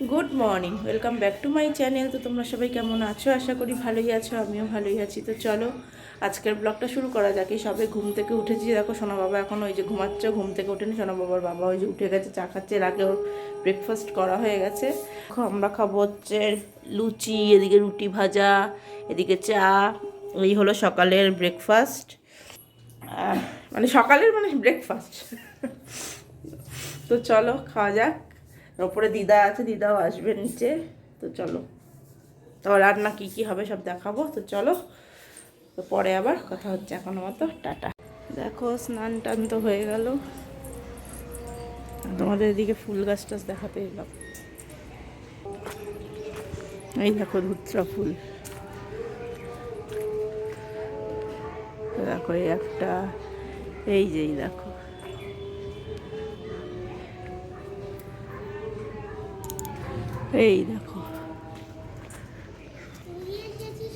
Good morning welcome back to my channel তো তোমরা সবাই কেমন আছো? আশা করি ভালোই আছো, আমিও ভালোই আছি। তো চলো, আজকের ব্লগটা শুরু করা যাক। এই সবে ঘুম থেকে উঠেছি। দেখো, সোনা বাবা এখন ওই যে ঘুমাচ্ছে, ঘুম থেকে উঠেনি সোনা বাবার বাবা ওই যে উঠে গেছে, চা খাচ্ছে। এর আগে ওর ব্রেকফাস্ট করা হয়ে গেছে। আমরা খাব হচ্ছে লুচি, এদিকে রুটি ভাজা, এদিকে চা। এই হলো সকালের ব্রেকফাস্ট মানে সকালের মানে ব্রেকফাস্ট তো চলো, খাওয়া যাক। ওপরে দিদা আছে, দিদাও আসবে নিচে। তো চলো। তো রান্না কী কী হবে সব দেখাবো। তো চলো। তো পরে আবার কথা হচ্ছে এখনও মতো। টাটা। দেখো স্নান টান তো হয়ে গেল। তোমাদের এদিকে ফুল গাছ টাছ দেখাতে এলাম। এই দেখো ধুত্রা ফুল। দেখো এই একটা। এই যে, এই দেখো। এই দেখো।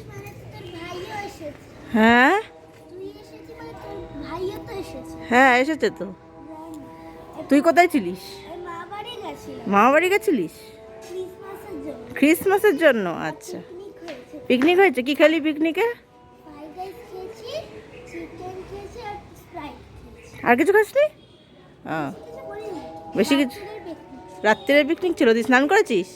মানে হ্যাঁ? মানে হ্যাঁ এসেছে তো। তুই কোথায় ছিলিস? মামা বাড়ি গেছিলিস? ক্রিসমাসের জন্য। আচ্ছা। পিকনিক হয়েছে। কি খেলি পিকনিকে? আর কিছু খাসনি? বেশি কিছু। রাত্রের পিকনিক ছিল তুই স্নান করেছিস?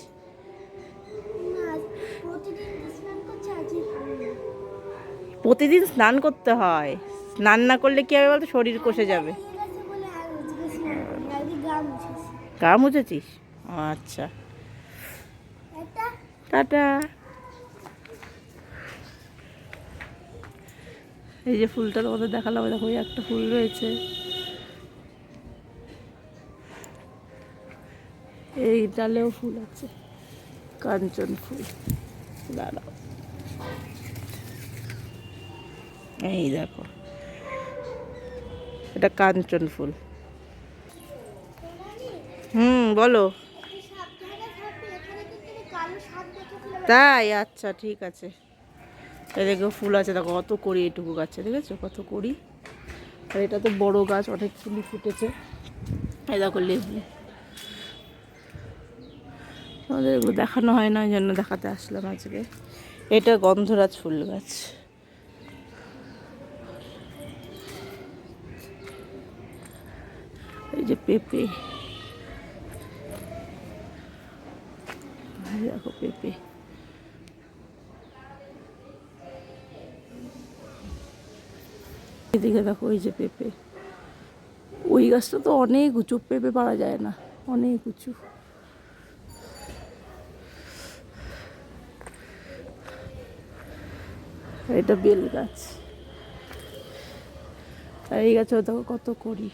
প্রতিদিন স্নান করতে হয়। স্নান না করলে কি হবে বলতো? শরীর কষে যাবে। গা মুছেছিস? আচ্ছা। টাটা। এই যে ফুলটার মধ্যে দেখালাম, দেখো ওই একটা ফুল রয়েছে। এই ডালেও ফুল আছে। কাঞ্চন ফুল। দাঁড়াও। এই দেখো। এটা কাঞ্চন ফুল। হুম, বলো। তাই আচ্ছা ঠিক আছে। এদিকেও ফুল আছে, দেখো, কত করি এটুকু গাছে, দেখেছ? কত করি। আর এটা তো বড় গাছ অনেক ফুলই ফুটেছে। এই দেখো, লেবু। আমাদের দেখানো হয় না ওই জন্য দেখাতে আসলাম আজকে। এটা গন্ধরাজ ফুল গাছ। এই যে পেঁপে। দেখো পেঁপে। এদিকে দেখো ওই যে পেঁপে। ওই গাছটা তো অনেক উঁচু, পেঁপে পাওয়া যায় না। অনেক উঁচু। এটা বেল গাছ। এই গাছে দেখো কত করি।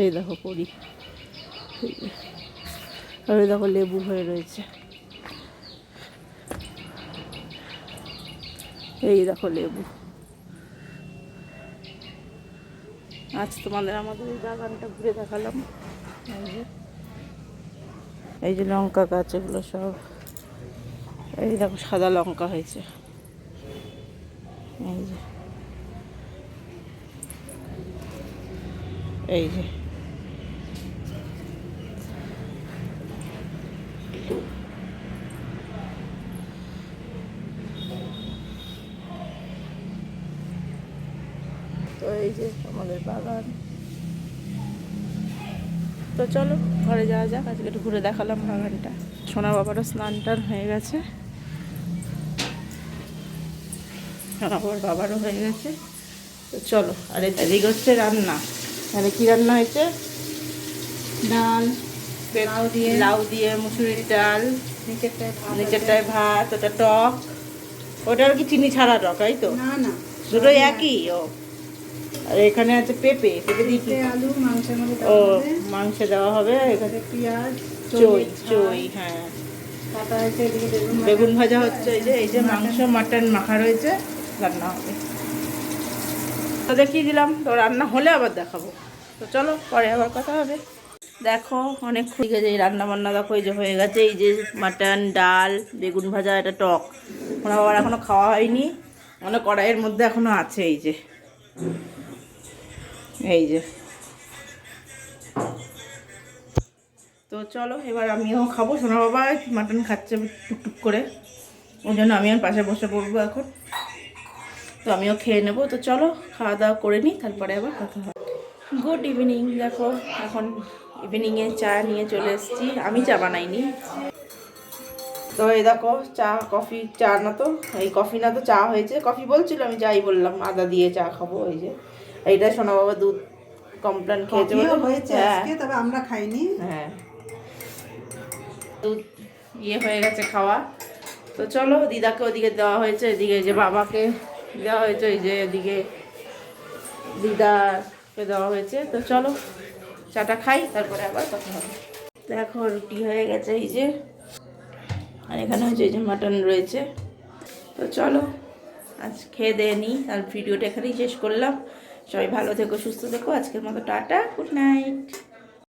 এই দেখো করি আর ওই দেখো লেবু হয়ে রয়েছে। এই দেখো লেবু। আজ তোমাদের আমাদের এই বাগানটা ঘুরে দেখালাম। এই যে লঙ্কা গাছ, এগুলো সব। এই দেখো সাদা লঙ্কা হয়েছে। এই যে। এই যে তো এই যে আমাদের বাগান। তো চলো ঘরে যাওয়া যাক আজকে একটু ঘুরে দেখালাম বাগানটা। সোনা বাবারও স্নান টান হয়ে গেছে। সোনা বাবার বাবারও হয়ে গেছে। তো চলো আর এদিকে হচ্ছে রান্না। তাহলে কি রান্না হয়েছে? ডাল লাউ দিয়ে। লাউ দিয়ে মুসুরির ডাল নিচেরটায় নিচেরটায় ভাত ওটা টক। ওটার কি চিনি ছাড়া টক তাই তো? না না। দুটোই একই? ও। আর এখানে আছে পেঁপে পেঁপে দিয়ে আলু মাংসের মধ্যে ও মাংসে দেওয়া হবে। এখানে পেঁয়াজ চই চই হ্যাঁ। এদিকে বেগুন ভাজা। হচ্ছে এই যে এই যে মাংস মাটন মাখা রয়েছে রান্না হবে। তো দেখিয়ে দিলাম তো রান্না হলে আবার দেখাবো। তো চলো পরে আবার কথা হবে। দেখো অনেক ঠিক আছে এই রান্না বান্না দেখো এই যে হয়ে গেছে এই যে মাটন ডাল বেগুন ভাজা এটা টক। ওনার আবার এখনও খাওয়া হয়নি মানে কড়াইয়ের মধ্যে এখনও আছে এই যে। এই যে। তো চলো, এবার আমিও খাব। সোনা বাবা মাটন খাচ্ছে টুকটুক করে। ওই জন্য আমি আর পাশে বসে পড়ব এখন। তো আমিও খেয়ে নেব। তো চলো, খাওয়া দাওয়া করে নিই, তারপরে আবার কথা হবে। গুড ইভিনিং, দেখো, এখন ইভিনিংয়ে চা নিয়ে চলে এসেছি। আমি চা বানাইনি। তো এই দেখো, চা, কফি, চা না তো? এই কফি না তো চা হয়েছে। কফি বলছিল, আমি যাই বললাম, আদা দিয়ে চা খাব, এই যে। এইটা সোনা বাবা দুধ কমপ্লেন খেয়েছে হয়েছে হ্যাঁ। আজকে? তবে আমরা খাইনি। হ্যাঁ। দুধ ইয়ে হয়ে গেছে খাওয়া। তো চলো দিদাকে ওদিকে দেওয়া হয়েছে এদিকে যে বাবাকে দেওয়া হয়েছে ওই যে এদিকে দিদাকে দেওয়া হয়েছে। তো চলো চাটা খাই তারপরে আবার কথা হবে। দেখো রুটি হয়ে গেছে এই যে। আর এখানে হচ্ছে এই যে মাটন রয়েছে। তো চলো আজ খেয়ে দিয়ে নিই। আর ভিডিওটা এখানেই শেষ করলাম। সবাই ভালো থেকো সুস্থ থেকো আজকের মতো টাটা গুড নাইট